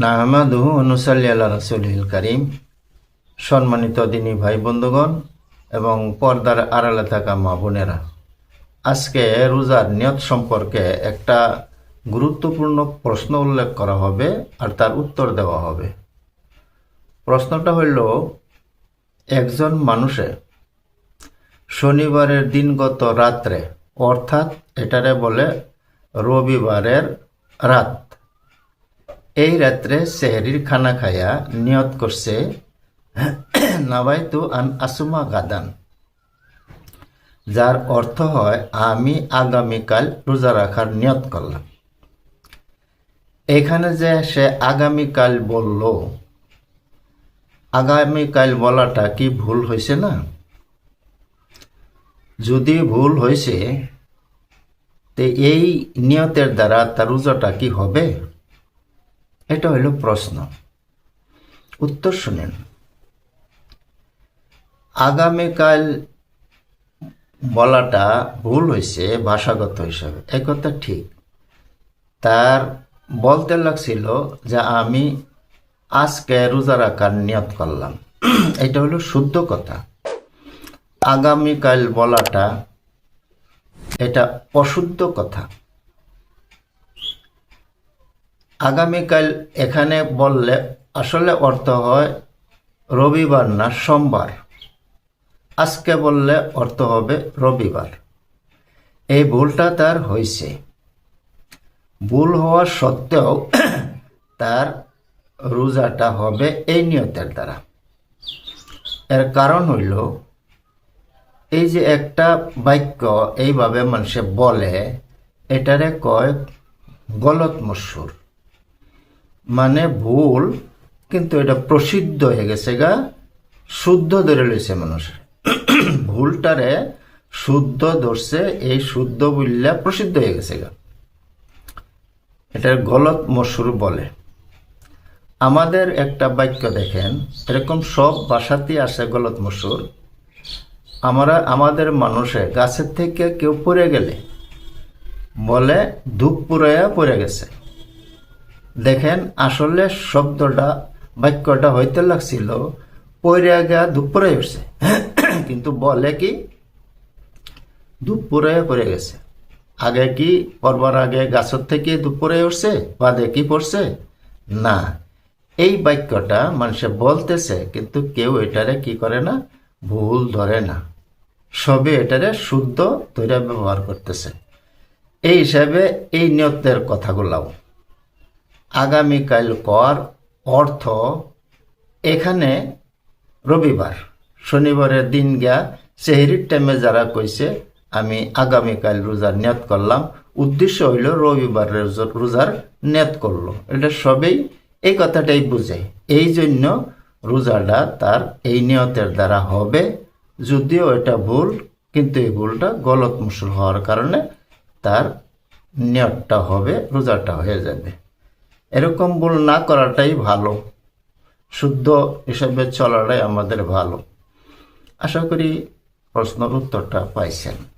নাহমাদুহু করিম। সম্মানিত দিনী ভাই বন্ধুগণ এবং পর্দার আড়ালে থাকা মা বোনেরা, আজকে রোজার নিয়ত সম্পর্কে একটা গুরুত্বপূর্ণ প্রশ্ন উল্লেখ করা হবে আর তার উত্তর দেওয়া হবে। প্রশ্নটা হইল, একজন মানুষে শনিবারের দিনগত রাত্রে, অর্থাৎ এটারে বলে রবিবারের রাত এই রাত্রে সেহরির খানা খায়া নিয়ত করছে, নাবাইতু আন আসুমা গাদান। যার অর্থ হয়, আমি আগামীকাল রোজা রাখার নিয়ত করলাম। এখানে যে সে আগামীকাল বলল, আগামীকাল বলাটা কি ভুল হয়েছে না? যদি ভুল হয়েছে তে এই নিয়তের দ্বারা তার রোজাটা কি হবে? এটা হইল প্রশ্ন। উত্তর শুনেন। আগামীকাল বলাটা ভুল হয়েছে ভাষাগত হিসাবে। এই কথা ঠিক। তার বলতে লাগছিল যে আমি আজকে রোজা রাখার নিয়ত করলাম। এটা হলো শুদ্ধ কথা। আগামীকাল বলাটা এটা অশুদ্ধ কথা। আগামীকাল এখানে বললে আসলে অর্থ হয় রবিবার না সোমবার। আজকে বললে অর্থ হবে রবিবার। এই ভুলটা তার হয়েছে। ভুল হওয়া সত্ত্বেও তার রোজাটা হবে এই নিয়তের দ্বারা। এর কারণ হইল, এই যে একটা বাক্য এইভাবে মানুষে বলে, এটারে কয় গলত মসুর। মানে ভুল, কিন্তু এটা প্রসিদ্ধ হয়ে গেছে গা, শুদ্ধ ধরে লইছে মানুষ। ভুলটারে শুদ্ধ ধরছে, এই শুদ্ধ বললে প্রসিদ্ধ হয়ে গেছে গা। এটার গলত মসুর বলে। আমাদের একটা বাক্য দেখেন, এরকম সব ভাষাতেই আসে গলত মসুর। আমরা, আমাদের মানুষে গাছের থেকে কেউ পড়ে গেলে, বলে ধূপ পুরাইয়া পড়ে গেছে। দেখেন, আসলে শব্দটা, বাক্যটা হইতে লাগছিল গিয়া ধূপ পুরাই উঠছে। কিন্তু বলে কি পুরাইয়া পড়ে গেছে। আগে কি পরবার আগে গাছের থেকে পুরাই উঠছে, বাদে কি পড়ছে? না, এই বাক্যটা মানুষে বলতেছে, কিন্তু কেউ এটারে কি করে না, ভুল ধরে না। সবে এটারে শুদ্ধ ধরে ব্যবহার করতেছে। এই হিসাবে এই নিয়তের কথাগুলাও। আগামীকাল কর, অর্থ, এখানে রবিবার, শনিবারের দিন গিয়া সেহরির টাইমে যারা কইছে, আমি আগামীকাল রোজার নিয়ত করলাম। উদ্দেশ্য হইল রবিবারের রোজার নিয়ত করল। এটা সবেই এই কথাটাই বুঝে এই জন্য রোজাটা তার এই নিয়তের দ্বারা হবে। যদিও এটা ভুল, কিন্তু এই ভুলটা গলত মুসুল হওয়ার কারণে তার নিয়তটা হবে, রোজাটা হয়ে যাবে। এরকম ভুল না করাটাই ভালো। শুদ্ধ হিসাবে চলাটাই আমাদের ভালো। আশা করি প্রশ্নের উত্তরটা পাইছেন।